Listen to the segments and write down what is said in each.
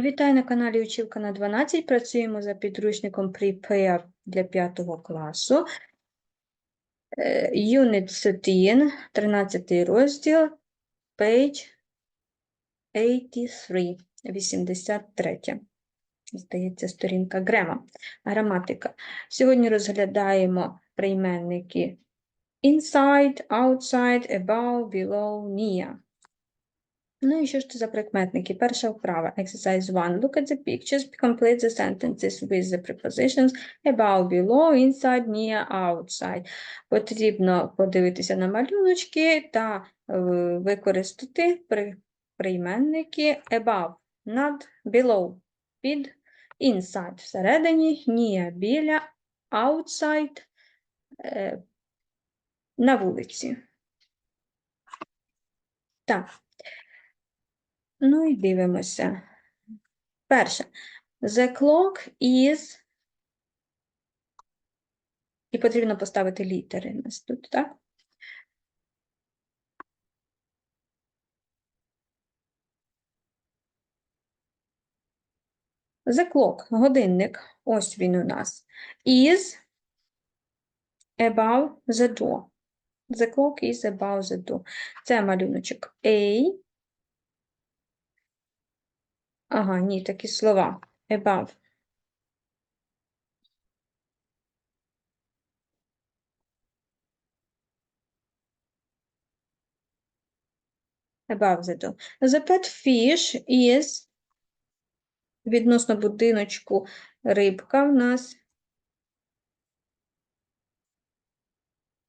Вітаю на каналі Училка на 12. Працюємо за підручником Prepare для 5 класу. Е, Unit 13, 13 розділ, page 83, 83. Здається, сторінка грема. Граматика. Сьогодні розглядаємо прийменники inside, outside, above, below, near. Ну і що ж це за прикметники? Перша вправа. Exercise 1. Look at the pictures. Complete the sentences with the prepositions above, below, inside, near, outside. Потрібно подивитися на малюночки та е, використати при- прийменники above, над, below, під, inside, всередині, near, біля, outside, е, на вулиці. Так. Ну і дивимося. Перше. The clock is. І потрібно поставити літери у нас тут, так? The clock, годинник, ось він у нас. Is above the door. The clock is above the door. Це малюночок A. Ага, ні, такі слова. Above. Above the door. The pet fish is відносно будиночку рибка в нас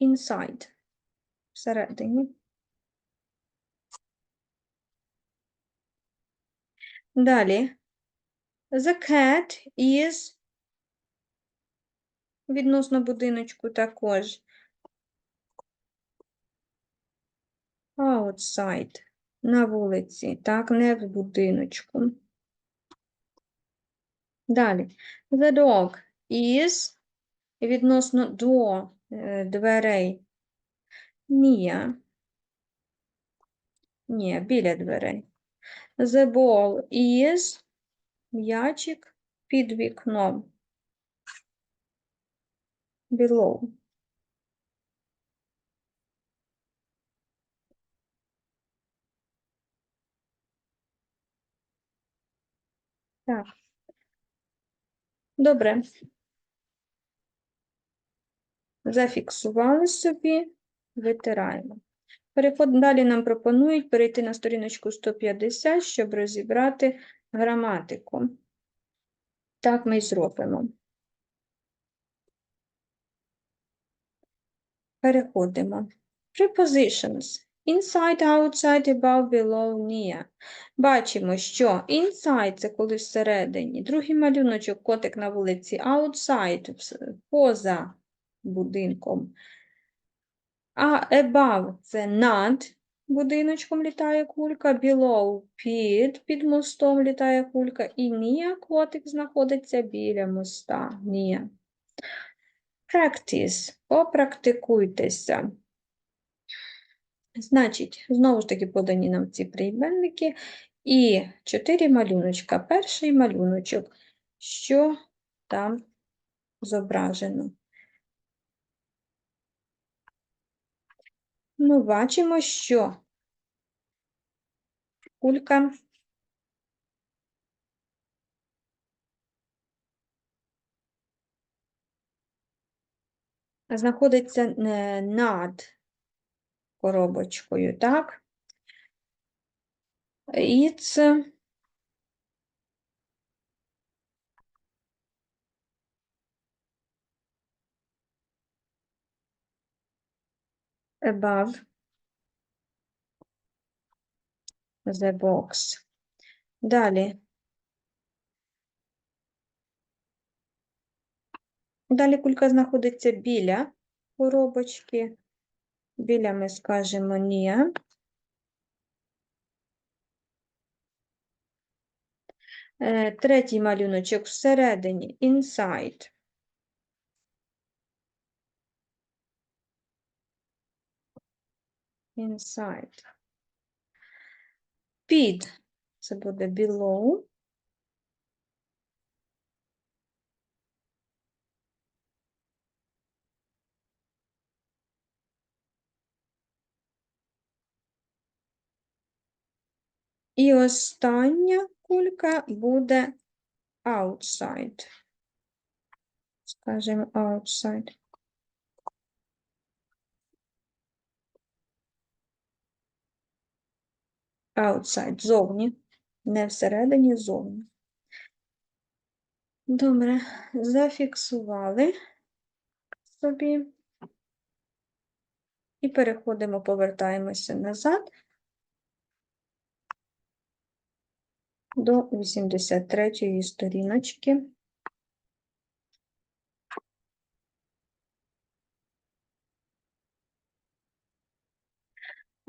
inside. Всередині. Далі. The cat is відносно будиночку також. Outside. На вулиці, так, не в будиночку. Далі. The dog is відносно до е, дверей. Ні. Ні, біля дверей. The ball is м'ячик під вікном. Below. Так. Добре. Зафіксували собі, витираємо. Переход далі нам пропонують перейти на сторіночку 150, щоб розібрати граматику. Так ми й зробимо. Переходимо. Prepositions. Inside, outside, above, below, near. Бачимо, що inside – це коли всередині. Другий малюночок, котик на вулиці, outside – поза будинком. А above – це над будиночком літає кулька, below – під, під мостом літає кулька, і near – котик знаходиться біля моста. Near. Practice. Попрактикуйтеся. Значить, знову ж таки подані нам ці прийменники. І чотири малюночка. Перший малюночок, що там зображено. Ми бачимо, що кулька знаходиться е, над коробочкою, так? It's above the box. Далі. Далі кулька знаходиться біля коробочки. Біля ми скажемо ні. Е, Третій малюночок всередині inside. Inside. Під. Це буде below. І остання кулька буде outside. Скажемо outside. Outside, зовні. Не всередині, зовні. Добре, зафіксували собі. І переходимо, повертаємося назад до 83-ї сторіночки.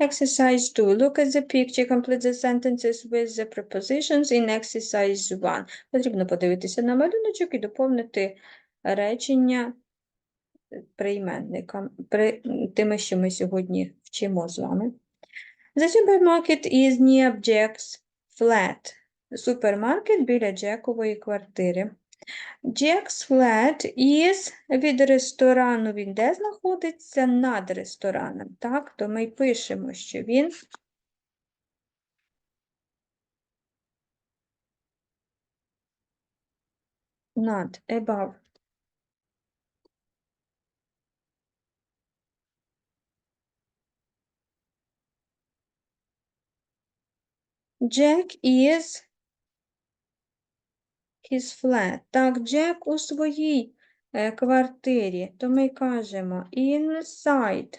Exercise 2. Look at the picture, complete the sentences with the prepositions in exercise 1. Потрібно подивитися на малюночок і доповнити речення прийменникам, при, тими, що ми сьогодні вчимо з вами. The supermarket is near Jack's flat. Супермаркет біля Джекової квартири. Jack's flat is від ресторану. Він де знаходиться? Над рестораном. Так, то ми пишемо, що він над, above. Jack is his flat. Так, Джек у своїй е, квартирі, то ми кажемо inside.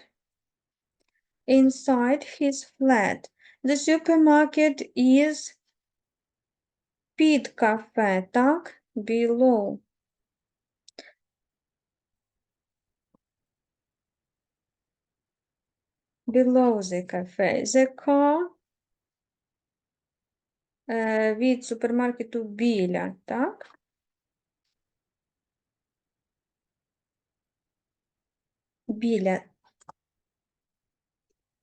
Inside his flat. The supermarket is під кафе, так? Below. Below the cafe. The car е, від супермаркету біля, так? Біля.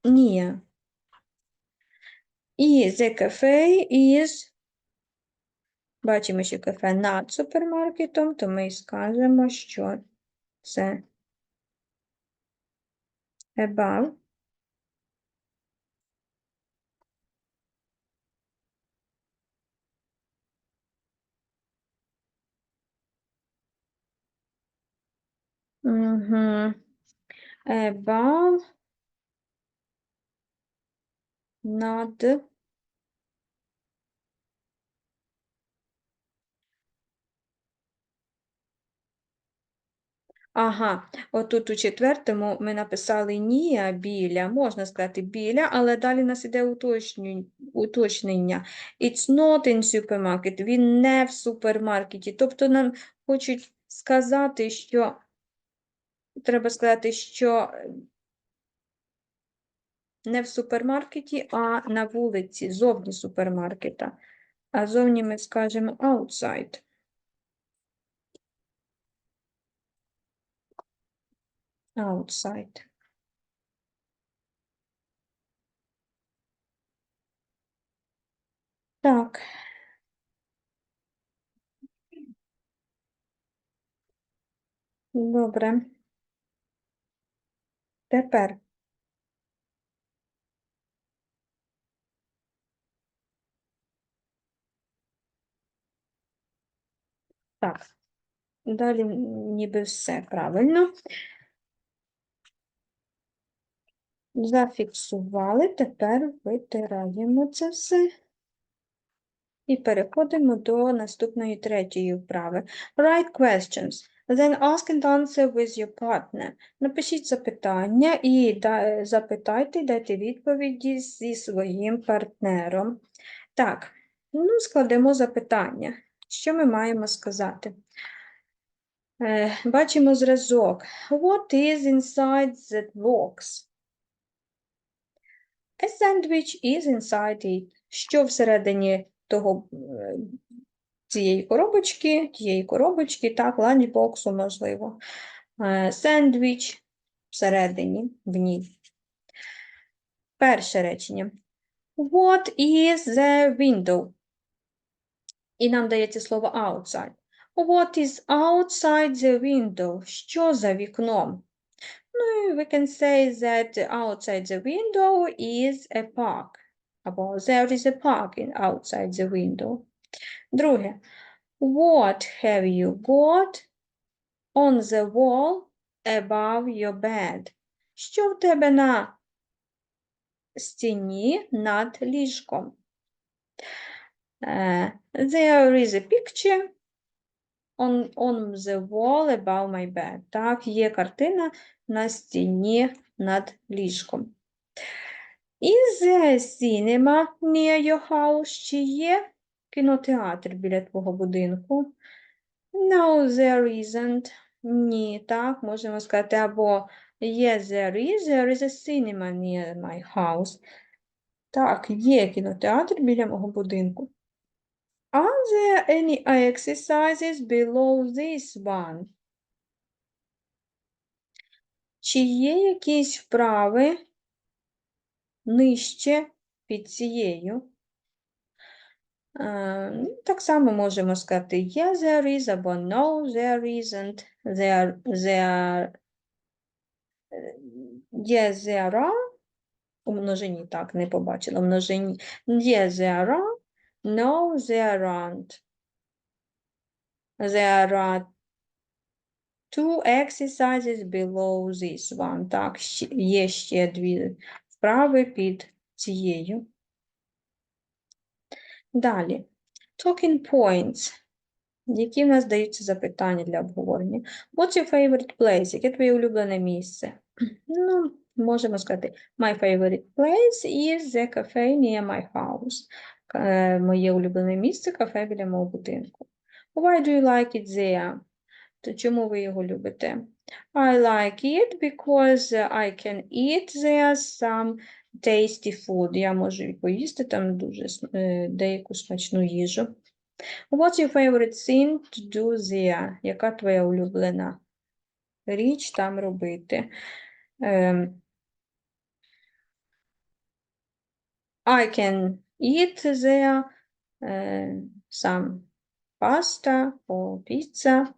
Ні. І the cafe is, бачимо, що кафе над супермаркетом, то ми скажемо, що це above. Угу. Above. Над. Ага, отут у четвертому ми написали ні, а біля. Можна сказати біля, але далі нас іде уточнення. It's not in supermarket. Він не в супермаркеті. Тобто нам хочуть сказати, що треба сказати, що не в супермаркеті, а на вулиці, зовні супермаркета. А зовні ми скажемо outside. Outside. Так. Добре. Тепер так. Далі ніби все правильно. Зафіксували, тепер витираємо це все. І переходимо до наступної третьої вправи. Write questions. Then ask and answer with your partner. Напишіть запитання і запитайте, дайте відповіді зі своїм партнером. Так, ну, складемо запитання. Що ми маємо сказати? Е, бачимо зразок. What is inside that box? A sandwich is inside it. Що всередині того, е, цієї коробочки, тієї коробочки, так, ланчбоксу, можливо. Е, Сендвіч всередині, в ній. Перше речення. What is the window? І нам дається слово outside. What is outside the window? Що за вікном? Ну, we can say that outside the window is a park. Або there is a park outside the window. Друге. What have you got on the wall above your bed? Що в тебе на стіні над ліжком? Е, there is a picture on, on the wall above my bed. Так, є картина на стіні над ліжком. Is there a cinema near your house? Чи є кінотеатр біля твого будинку? No, there isn't. Ні, так, можемо сказати або Yes, there is. There is a cinema near my house. Так, є кінотеатр біля мого будинку. Are there any exercises below this one? Чи є якісь вправи нижче під цією? Е, ну, Так само можемо сказати yes, there is або no, there isn't. There, there, е, yes, there are. У множині так, не побачила. У множині yes, there are. No, there aren't. There are two exercises below this one. Так, є ще дві вправи під цією. Далі. Talking points. Які в нас даються запитання для обговорення? What's your favorite place? Яке твоє улюблене місце? Ну, можемо сказати, my favorite place is the cafe near my house. Е, Моє улюблене місце кафе біля мого будинку. Why do you like it there? То чому ви його любите? I like it because I can eat there some tasty food. Я можу поїсти там дуже е, деяку смачну їжу. What's your favorite thing to do there? Яка твоя улюблена річ там робити? Ем, I can eat there е, some pasta or pizza.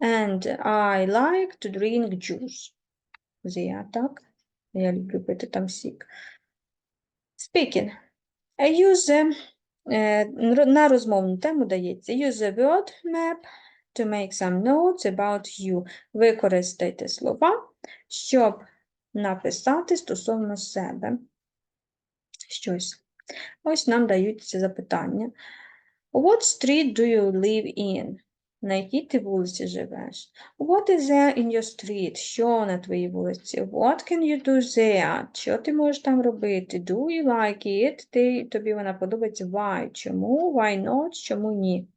And I like to drink juice. There, так? Я люблю пити там сік. Speaking. I use е, на розмовну тему дається use the word map to make some notes about you. Використайте слова, щоб написати стосовно себе щось. Ось нам даються запитання. What street do you live in? На якій ти вулиці живеш? What is there in your street? Що на твоїй вулиці? What can you do there? Що ти можеш там робити? Do you like it? Ти, тобі вона подобається? Why? Чому? Why not? Чому ні?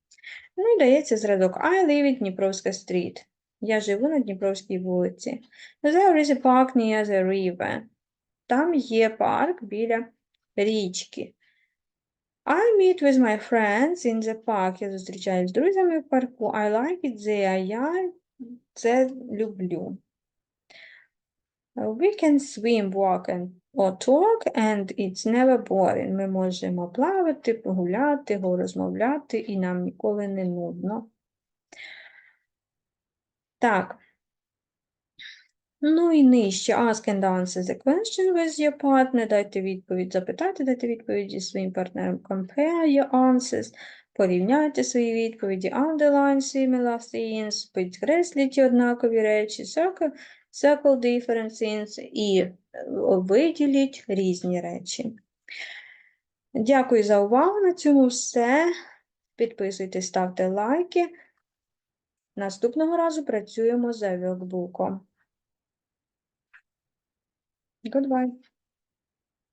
Ну і дається зразок. I live in Дніпровська street. Я живу на Дніпровській вулиці. There is a park near the river. Там є парк біля річки. I meet with my friends in the park. Я зустрічаюсь з друзями в парку. I like it there. Я це люблю. We can swim, walk and or talk, and it's never boring. Ми можемо плавати, погуляти, розмовляти, і нам ніколи не нудно. Так. Ну і нижче. Ask and answer the question with your partner. Дайте відповідь, запитайте, дайте відповідь зі своїм партнером. Compare your answers. Порівняйте свої відповіді. Underline similar things. Підкресліть однакові речі. Circle, circle different things. І е, виділіть різні речі. Дякую за увагу. На цьому все. Підписуйтесь, ставте лайки. Наступного разу працюємо за workbook. Goodbye.